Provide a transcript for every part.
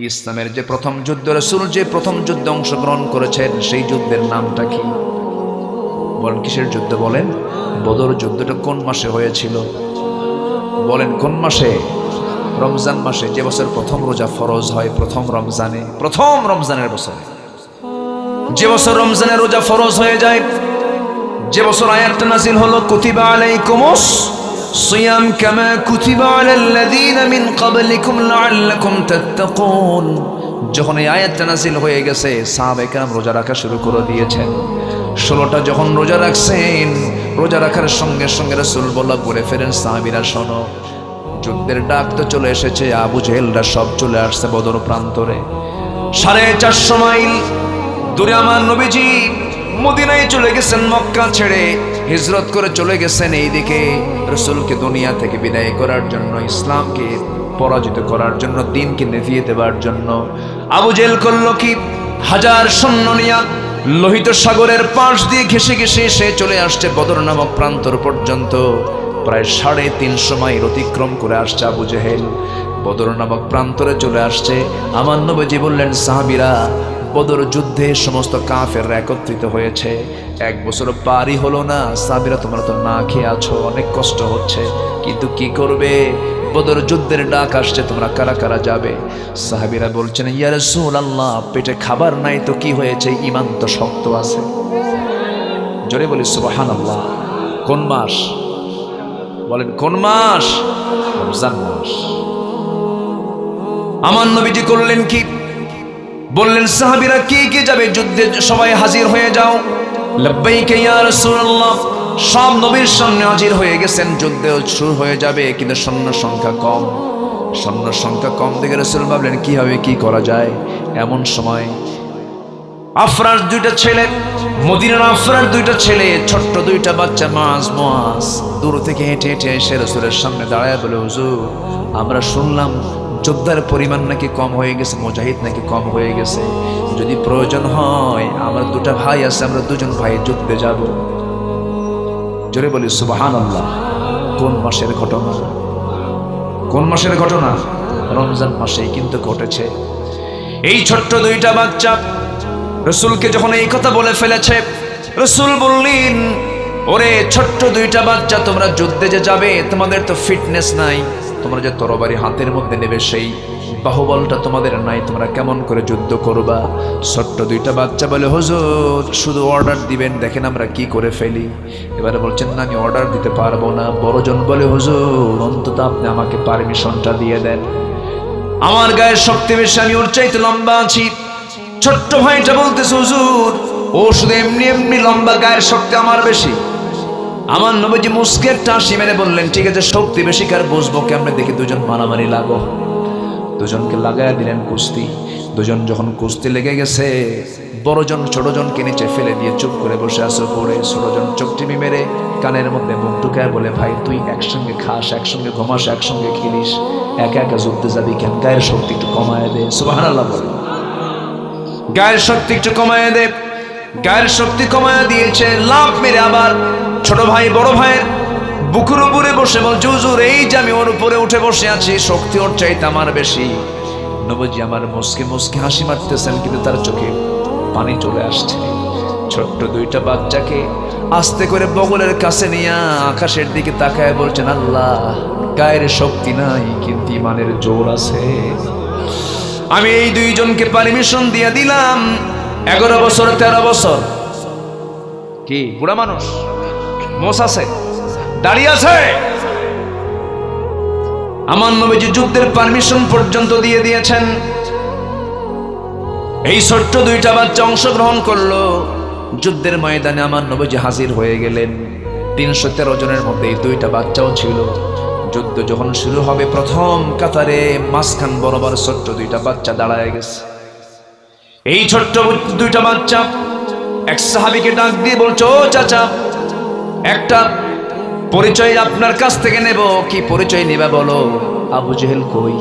ইসলামের যে প্রথম যুদ্ধ, রসুল যে প্রথম যুদ্ধে অংশগ্রহণ করেছেন, সেই যুদ্ধের নামটা কি? বলেন, কিসের যুদ্ধ বলেন? বদর যুদ্ধটা কোন মাসে হয়েছিল? বলেন, কোন মাসে? রমজান মাসে, যে বছর প্রথম রোজা ফরজ হয়, প্রথম রমজানে, প্রথম রমজানের বছরে। যে বছর রমজানের রোজা ফরজ হয়ে যায়, যে বছর আয়াতটা নাজিল হলো, কুতিবা আলাইকুমুস সিয়াম কামা কুতিবা আলাল্লাযীনা মিন ক্বাবলিকুম লাআল্লাকুম তাত্তাকুন। যখন এই আয়াতটা নাজিল হয়ে গেছে, সাহাবা একরাম রোজা রাখা শুরু করে দিয়েছেন। ষোলোটা যখন রোজা রাখছেন, রোজা রাখার সঙ্গে সঙ্গে রাসূল বলা বলে ফেরেন সাহাবীরা, শোনো, যুদ্ধের ডাক তো চলে এসেছে, আবু জেহেলরা সব চলে আসছে বদর প্রান্তরে। সাড়ে চারশো মাইল দূরে আমার নবীজি মদিনায় চলে গেছেন মক্কা ছেড়ে। হিজরত করে চলে গেছেন এইদিকে। রসুলকে দুনিয়া থেকে বিদায় করার জন্য, ইসলামকে পরাজিত করার জন্য, দিনকে নেভিয়ে দেবার জন্য। আবু জেল করল কি? হাজার সৈন্য নিয়া লোহিত সাগরের পাশ দিয়ে ঘেসে ঘেসে সে চলে আসছে বদর নামক প্রান্তর পর্যন্ত। প্রায় সাড়ে তিনশো মাইল অতিক্রম করে আসছে আবু জেহেল। বদর নামক প্রান্তরে চলে আসছে। আমার নবীজি বললেন, সাহাবিরা বদর যুদ্ধে সমস্ত কাফের একত্রিত হয়েছে। এক বছর পারই হলো না। সাবিরা, তোমরা তো না খেয়ে আছো, অনেক কষ্ট হচ্ছে। কিন্তু কি করবে? বদর যুদ্ধের ডাক আসছে, তোমরা কারা কারা যাবে? সাহাবিরা বলছেন, ইয়া আল্লাহ পেটে খাবার নাই তো কি হয়েছে? ইমান তো শক্ত আছে। জোরে বলি, সুবহানাল্লাহ। কোন মাস? বলেন, কোন মাস? রমজান মাস। আমার নবীজি করলেন কি? বললেন, সাহাবীরা কে কে যাবে? যুদ্ধে সবাই হাজির হয়ে যাও। সব নবীর সামনে হাজির হয়ে গেছেন। যুদ্ধে শুরু হয়ে যাবে, কিন্তু সৈন্য সংখ্যা কম। সৈন্য সংখ্যা কম দেখে রাসূল ভাবলেন, কি হবে? কি করা যায়? এমন সময় আফরার দুইটা ছেলে, মদিনার আফরার দুইটা ছেলে, ছোট্ট দুইটা বাচ্চা মাস মাস দূর থেকে হেঁটে হেঁটে এসে রসুলের সামনে দাঁড়ায় বলে, হুজুর, আমরা শুনলাম যোদ্ধার পরিমাণ নাকি কম হয়ে গেছে, মুজাহিদ নাকি কম হয়ে গেছে। যদি প্রয়োজন হয়, আমার দুটা ভাই আছে, আমরা দুজন ভাই যুদ্ধে যাব। জোরে বলি সুবাহান আল্লাহ কোন মাসের ঘটনা? কোন মাসের ঘটনা? রমজান মাসেই কিন্তু ঘটেছে। এই ছোট্ট দুইটা বাচ্চা রসুলকে যখন এই কথা বলে ফেলেছে, রসুল বললেন, ওরে ছোট্ট দুইটা বাচ্চা, তোমরা যুদ্ধে যে যাবে, তোমাদের তো ফিটনেস নাই। তোমরা যে তরবারি হাতের মধ্যে নেবে, সেই বাহুবলটা তোমাদের নাই। তোমরা কেমন করে যুদ্ধ করবা? ছোট্ট দুইটা বাচ্চা বলে, হুজুর, শুধু অর্ডার দিবেন, দেখেন আমরা কি করে ফেলি। এবারে বলছেন, না, আমি অর্ডার দিতে পারব না। বড়জন বলে, হুজুর, অন্তত আপনি আমাকে পারমিশনটা দিয়ে দেন। আমার গায়ের শক্তি বেশি, আমি ওর চাইতে লম্বা আছি। ছোট্ট ভাইটা বলতেছে, হুজুর, ও শুধু এমনি এমনি লম্বা গায়ের শক্তি আমার বেশি। আমার নবীজি হাসি মেরে বললেন, ঠিক আছে, শক্তি বেশি কার বুঝব? কেমনে দেখি দুজন মারামারি লাগো? দুজনকে লাগায় দিলেন কুস্তি। দুজন যখন কুস্তি লেগে গেছে বড়জন ছোটজনকে নিচে ফেলে দিয়ে চুপ করে বসে আসো পড়ে ছোটজন চোখ টিপি মেরে কানের মধ্যে মুখ ঢুকায় বলে, ভাই, তুই একসঙ্গে খাস, একসঙ্গে ঘুমাস, একসঙ্গে খেলিস। একা একা যুদ্ধে যাবি কেন? গায়ের শক্তি একটু কমায় দে। সুবাহ বলে। গায়ের শক্তি একটু কমায় দে। গায়ের শক্তি কমায় দিয়েছে লাভ মেরে আবার ছোট ভাই, বড় ভাইয়ের বুকুর উপরে বসে বল জুজুর এই যে আমি ওর উপরে উঠে বসে আছি, শক্তি ওর চাইতে আমার বেশি। নবজি আমার মুসকে মুসকে হাসি মারতেছেন, কিন্তু তার চোখে পানি চলে আসছে। ছোট্ট দুইটা বাচ্চাকে আস্তে করে বগলের কাছে নিয়ে আকাশের দিকে তাকায় বলছেন, আল্লাহ, গায়ের শক্তি নাই, কিন্তু ইমানের জোর আছে। আমি এই দুইজনকে পারমিশন দিয়ে দিলাম, এগারো বছর, তেরো বছর। কি, বুড়া মানুষ? মোস আছে? আছে? আমার নবীজি যুদ্ধের পারমিশন পর্যন্ত দিয়ে দিয়েছেন। এই ছোট্ট দুইটা বাচ্চা অংশগ্রহণ করল। যুদ্ধের ময়দানে আমার নবীজি হাজির হয়ে গেলেন। তিনশো তেরো জনের মধ্যে এই দুইটা বাচ্চাও ছিল। যুদ্ধ যখন শুরু হবে প্রথম কাতারে, মাঝখান বরাবর ছোট্ট দুইটা বাচ্চা দাঁড়ায় গেছে। এই ছোট্ট দুইটা বাচ্চা এক সাহাবিকে ডাক দিয়ে বলছো চাচা একটা পরিচয় আপনার কাছ থেকে নেব। কি পরিচয় নেবা বলো? আবু জেহেল কই?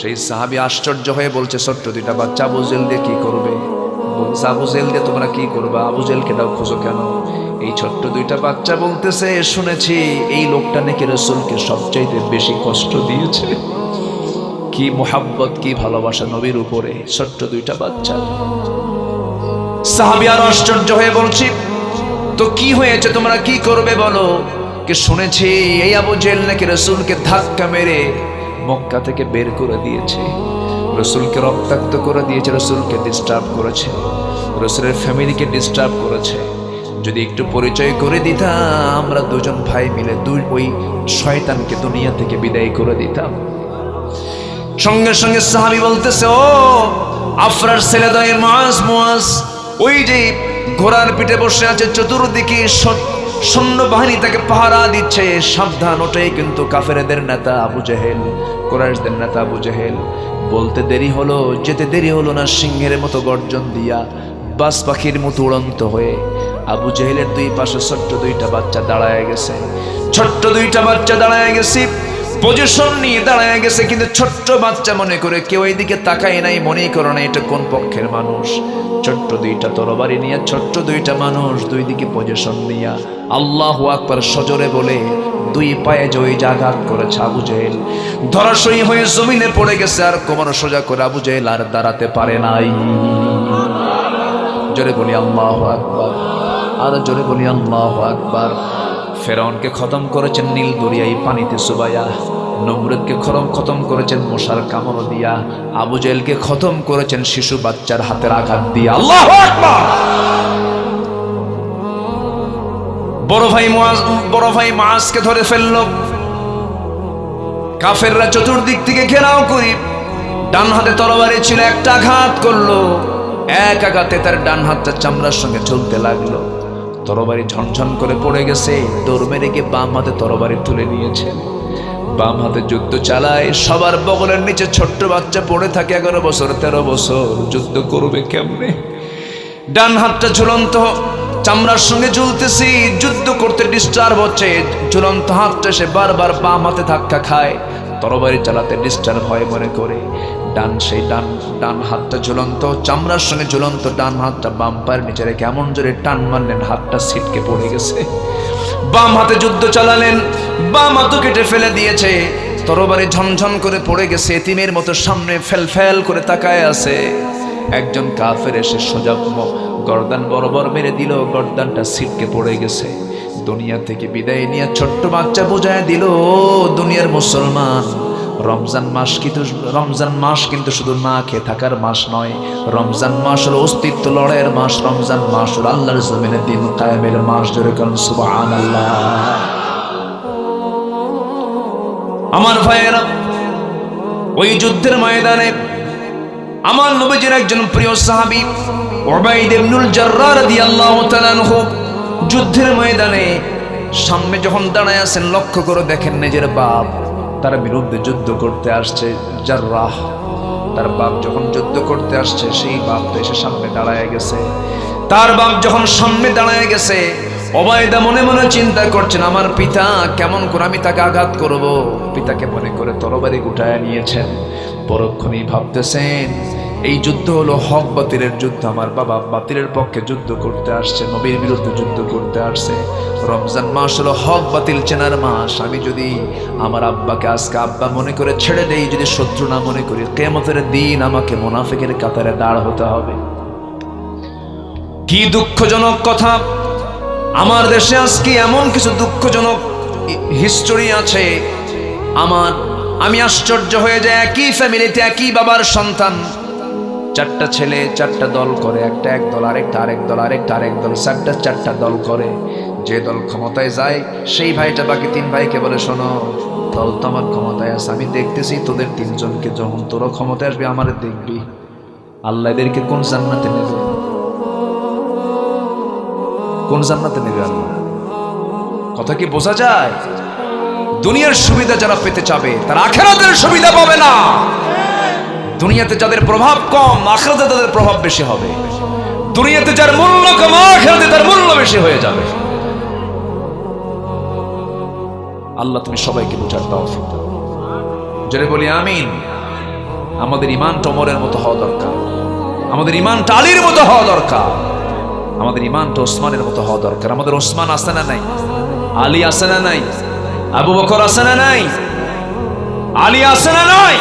সেই সাহাবি আশ্চর্য হয়ে বলছে, ছোট্ট দুইটা বাচ্চা, আবু জেহেল দিয়ে কি করবে? বলছে, আবু জেল দিয়ে তোমরা কি করবে? আবু জেলকে দাও, খোঁজো কেন? এই ছোট্ট দুইটা বাচ্চা বলতেছে, শুনেছি এই লোকটা নাকি রসুলকে সবচাইতে বেশি কষ্ট দিয়েছে। কি মোহাব্বত, কি ভালোবাসা নবীর উপরে, ছোট্ট দুইটা বাচ্চা। সাহাবি আর আশ্চর্য হয়ে বলছি, তো কি হয়েছে? তোমরা কি করবে বলো? কে শুনেছি, এই আবু জেল নাকি রসুলকে ধাক্কা মেরে মক্কা থেকে বের করে দিয়েছে। রসুলকে রক্তাক্ত করে দিয়েছে, রসুলকে ডিস্টার্ব করেছে। রসুলের ফ্যামিলিকে ডিস্টার্ব করেছে। যদি একটু পরিচয় করে দিতাম, আমরা দুজন ভাই মিলে দুই, ওই শয়তানকে দুনিয়া থেকে বিদায় করে দিতাম। সঙ্গে সঙ্গে সাহাবি বলতেছে, ও আফরার ছেলে দয় মাস মাস ওই যে ঘোড়ার পিঠে বসে আছে, চতুর্দিকে সৈন্যবাহিনী তাকে পাহারা দিচ্ছে। সাবধান ওটাই কিন্তু কাফেরদের নেতা আবু জেহেল কোরআশদের নেতা আবু জেহেল। বলতে দেরি হলো, যেতে দেরি হলো না, সিংহের মতো গর্জন দিয়া বাস পাখির মতো উড়ন্ত হয়ে আবু জেহেলের দুই পাশে ছোট্ট দুইটা বাচ্চা দাঁড়ায় গেছে। ছোট্ট দুইটা বাচ্চা দাঁড়ায় গেছে। পজিশন নিয়ে দাঁড়ায় গেছে, কিন্তু ছোট্ট বাচ্চা মনে করে কেউ এইদিকে তাকায় নাই, মনেই করে না এটা কোন পক্ষের মানুষ। ছোট্ট দুইটা তরবারি নিয়ে, ছোট্ট দুইটা মানুষ, দুই দিকে পজিশন নিয়ে। আল্লাহ আকবার সজরে বলে, দুই পায়ে জয়ী জাগাত করেছে আবু জেহেল। ধরাশয়ী হয়ে জমিনে পড়ে গেছে, আর কোমর সোজা করে আবু জেহেল আর দাঁড়াতে পারে নাই। জোরে বলি আল্লাহ আকবার। আর জোরে বলি আল্লাহ আকবার। ফেরাউনকে খতম করেছেন নীল দরিয়াই পানিতে সুবাইয়া। নমরুদকে খরম খতম করেছেন মশার কামড় দিয়া, আবু জেলকে খতম করেছেন শিশু বাচ্চার হাতের আঘাত দিয়া। আল্লাহ বড় ভাই বড় ভাই মাসকে ধরে ফেলল। কাফেররা চতুর্দিক থেকে ঘেরাও করি ডান হাতে তরবারি ছিল, একটা আঘাত করল। এক আঘাতে তার ডান হাতটা চামড়ার সঙ্গে চলতে লাগল। তরবারি ঝনঝন করে পড়ে গেছে, দৌড় মেরে গিয়ে বাম হাতে তরবারি তুলে নিয়েছে। বাম হাতে যুদ্ধ চালায়, সবার বগলের নিচে ছোট্ট বাচ্চা পড়ে থাকে এগারো বছর, তেরো বছর। যুদ্ধ করবে কেমনে? ডান হাতটা ঝুলন্ত, চামড়ার সঙ্গে ঝুলতেছি, যুদ্ধ করতে ডিস্টার্ব হচ্ছে। ঝুলন্ত হাতটা সে বারবার বাম হাতে ধাক্কা খায়। তরবারি চালাতে ডিস্টার্ব হয় মনে করে। ডান সেই ডান ডান হাতটা ঝুলন্ত, চামড়ার সঙ্গে ঝুলন্ত ডান হাতটা বাম পায়ের নিচে রেখে এমন জোরে টান মারলেন, হাতটা ছিটকে পড়ে গেছে। বাম হাতে যুদ্ধ চালালেন, বাম হাতও কেটে ফেলে দিয়েছে। তরবারি ঝনঝন করে পড়ে গেছে, এতিমের মতো সামনে ফেল ফেল করে তাকায় আছে। একজন কাফের এসে সোজা গর্দান বরাবর মেরে দিল, গর্দানটা ছিটকে পড়ে গেছে। দুনিয়া থেকে বিদায় নিয়ে ছোট্ট বাচ্চা বোঝায় দিল দুনিয়ার মুসলমান, রমজান মাস কিন্তু, রমজান মাস কিন্তু শুধু না খেয়ে থাকার মাস নয়। রমজান মাস হলো অস্তিত্ব লড়াইয়ের মাস, রমজান মাস হলো আল্লাহর জমিনে দিন কায়েমের মাস জোরে কারণ সুবহানাল্লাহ। আমার ভাইয়েরা, ওই যুদ্ধের ময়দানে আমার নবীজির একজন প্রিয় সাহাবী ওবাইদ ইবনুল জাররার রাদিয়াল্লাহু তাআলা আনহু যুদ্ধের ময়দানে সামনে যখন দাঁড়ায় আছেন, লক্ষ্য করে দেখেন নিজের বাপ তার বিরুদ্ধে যুদ্ধ করতে আসছে, জাররাহ। তার বাপ যখন যুদ্ধ করতে আসছে, সেই বাপটা এসে সামনে দাঁড়ায় গেছে। তার বাপ যখন সামনে দাঁড়ায় গেছে, অবায়দা মনে মনে চিন্তা করছেন, আমার পিতা কেমন করে আমি তাকে আঘাত করব? পিতাকে মনে করে তরবারি গুটায় নিয়েছেন। পরক্ষণেই ভাবতেছেন এই যুদ্ধ হলো হক বাতিলের যুদ্ধ। আমার বাবা বাতিলের পক্ষে যুদ্ধ করতে আসছে, নবীর বিরুদ্ধে যুদ্ধ করতে আসছে। রমজান মাস হলো হক বাতিল চেনার মাস। আমি যদি আমার আব্বাকে আজকে আব্বা মনে করে ছেড়ে দেই, যদি শত্রু না মনে করি কেমতের দিন আমাকে মোনাফিকের কাতারে দাঁড় হতে হবে। কি দুঃখজনক কথা! আমার দেশে আজকে এমন কিছু দুঃখজনক হিস্টোরি আছে। আমার, আমি আশ্চর্য হয়ে যায় একই ফ্যামিলিতে একই বাবার সন্তান। চারটা ছেলে, চারটা দল করে, একটা এক দল, আরেকটা, আরেক দল, আরেকটা, আরেক দল, চারটা চারটা দল করে। যে দল ক্ষমতায় যায়, সেই ভাইটা, বাকি তিন ভাইকে বলে, শোনো, দল তো আমার ক্ষমতায় আছে, আমি দেখতেছি তোদের তিনজনকে যখন তোরও ক্ষমতায় আসবে, আমার দেখবি। আল্লাহ এদেরকে কোন জান্নাতে নেবে? কোন জান্নাতে নেবে আল্লাহ? কথা কি বোঝা যায়? দুনিয়ার সুবিধা যারা পেতে চাবে, তারা আখেরাতের সুবিধা পাবে না। দুনিয়াতে যাদের প্রভাব কম, আখেরাতে তাদের প্রভাব বেশি হবে। দুনিয়াতে যার মূল্য কম, আখেরাতে তার মূল্য বেশি হয়ে যাবে। আল্লাহ, তুমি সবাইকে বোঝার দাও। জোরে বলি, আমিন। আমাদের ইমান টমরের মতো হওয়া দরকার। আমাদের ইমানটা আলীর মতো হওয়া দরকার। আমাদের ইমানটা ওসমানের মতো হওয়া দরকার। আমাদের ওসমান আছে না নাই? আলী আছে না নাই? আবু বকর আছে না নাই? আলী আছে না নাই?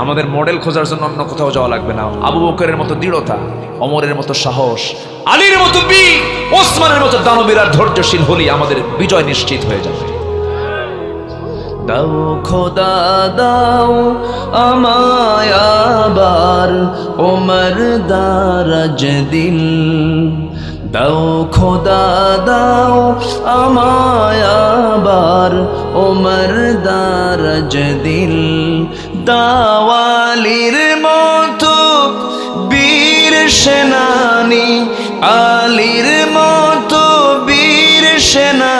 আমাদের মডেল খোঁজার জন্য অন্য কোথাও যাওয়া লাগবে না। আবু বকরের মতো দৃঢ়তা, অমরের মতো সাহস, আলীর মতো বি ওসমানের মতো দানবীর ধৈর্যশীল হলি আমাদের বিজয় নিশ্চিত হয়ে যাবে। দাও খোদা, দাও আমায় আবার ওমর দারাজ দিল। দাও খোদা, দাও আমায় আবার ওমর দারাজ দিল। দাওয়ালির মতো বীর সেনানি আলির মতো বীর সেনা